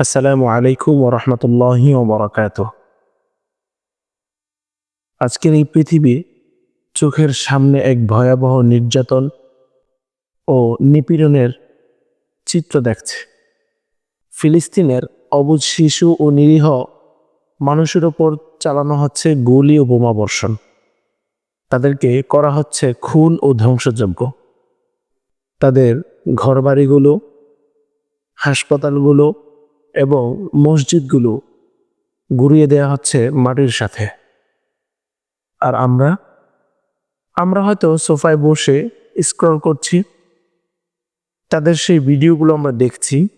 আসসালামু আলাইকুম ওরহমতুল্লাহি ওবরাকাত আজকের এই পৃথিবী চোখের সামনে এক ভয়াবহ নির্যাতন ও নিপীড়নের চিত্র দেখছে। ফিলিস্তিনের অবুজ শিশু ও নিরীহ মানুষের ওপর চালানো হচ্ছে গুলি ও বোমা বর্ষণ। তাদেরকে করা হচ্ছে খুন ও ধ্বংসযজ্ঞ। তাদের ঘরবাড়িগুলো, হাসপাতালগুলো এবং মসজিদগুলো গুড়িয়ে দেওয়া হচ্ছে মাটির সাথে। আর আমরা আমরা হয়তো সোফায় বসে স্ক্রল করছি, তাদের সেই ভিডিওগুলো আমরা দেখছি।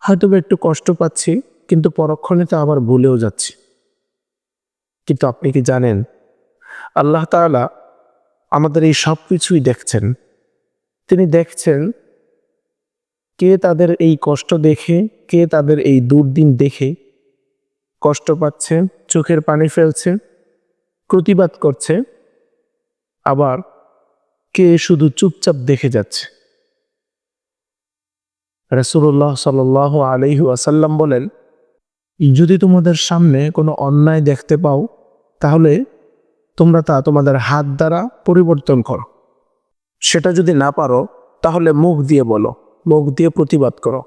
হয়তো একটু কষ্ট পাচ্ছি, কিন্তু পরক্ষণে তো আবার ভুলেও যাচ্ছি। কিন্তু আপনি কি জানেন, আল্লাহ তাআলা আমাদের এই সব কিছুই দেখছেন। তিনি দেখছেন কে তাদের এই কষ্ট দেখে, কে তাদের এই দুর্দিন দেখে? কষ্ট পাচ্ছে, চোখের পানি ফেলছে, প্রতিবাদ করছে। আবার কে শুধু চুপচাপ দেখে যাচ্ছে? রসুল্লাহ সাল আলহি আসাল্লাম বলেন, যদি তোমাদের সামনে কোনো অন্যায় দেখতে পাও, তাহলে তোমরা তা তোমাদের হাত দ্বারা পরিবর্তন করো। সেটা যদি না পারো, তাহলে মুখ দিয়ে বলো। মুখ দিয়ে প্রতিবাদ করো।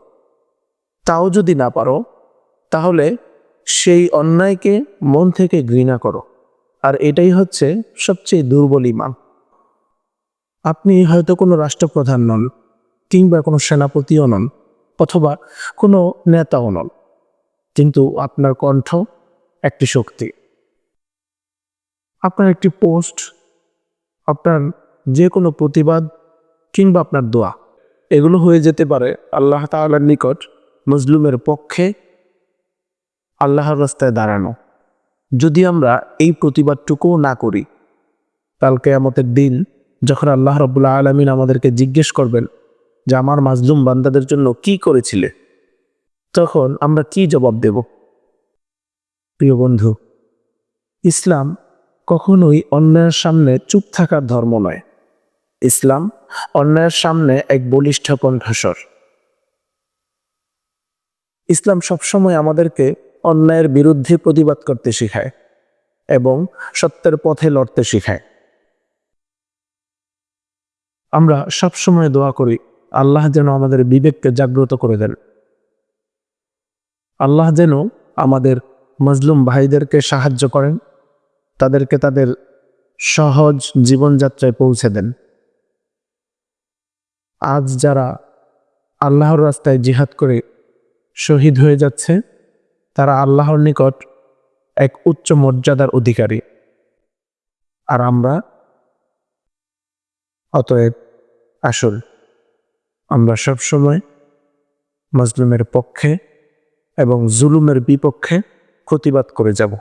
তাও যদি না পারো, তাহলে সেই অন্যায়কে মন থেকে ঘৃণা করো। আর এটাই হচ্ছে সবচেয়ে দুর্বল ইমান। আপনি হয়তো কোনো রাষ্ট্রপ্রধান নন, কিংবা কোনো সেনাপতিও নন, অথবা কোনো নেতাও নন, কিন্তু আপনার কণ্ঠ একটি শক্তি। আপনার একটি পোস্ট, আপনার যে কোনো প্রতিবাদ, কিংবা আপনার দোয়া। এগুলো হয়ে যেতে পারে আল্লাহ তাআলার নিকট মজলুমের পক্ষে আল্লাহর রাস্তায় দাঁড়ানো। যদি আমরা এই প্রতিবাদটুকুও না করি কালকে আমাদের দিন যখন আল্লাহ রবুল্লা আলমিন আমাদেরকে জিজ্ঞেস করবেন যে আমার মাজলুম বান্দাদের জন্য কি করেছিলে, তখন আমরা কি জবাব দেব? প্রিয় বন্ধু, ইসলাম কখনোই অন্যায়ের সামনে চুপ থাকার ধর্ম নয়। ইসলাম অন্যায়ের সামনে এক বলিষ্ঠ কণ্ঠস্বর। ইসলাম সবসময় আমাদেরকে অন্যায়ের বিরুদ্ধে প্রতিবাদ করতে শেখায় এবং সত্যের পথে লড়তে শেখায়। আমরা সবসময় দোয়া করি, আল্লাহ যেন আমাদের বিবেককে জাগ্রত করে দেন। আল্লাহ যেন আমাদের মজলুম ভাইদেরকে সাহায্য করেন, তাদেরকে তাদের সহজ জীবনযাত্রায় পৌঁছে দেন। আজ যারা আল্লাহর রাস্তায় জিহাদ করে শহীদ হয়ে যাচ্ছে, তারা আল্লাহর নিকট এক উচ্চ মর্যাদার অধিকারী। আর আমরা অতএব আসল, আমরা সবসময় মজলুমের পক্ষে এবং জুলুমের বিপক্ষে প্রতিবাদ করে যাব।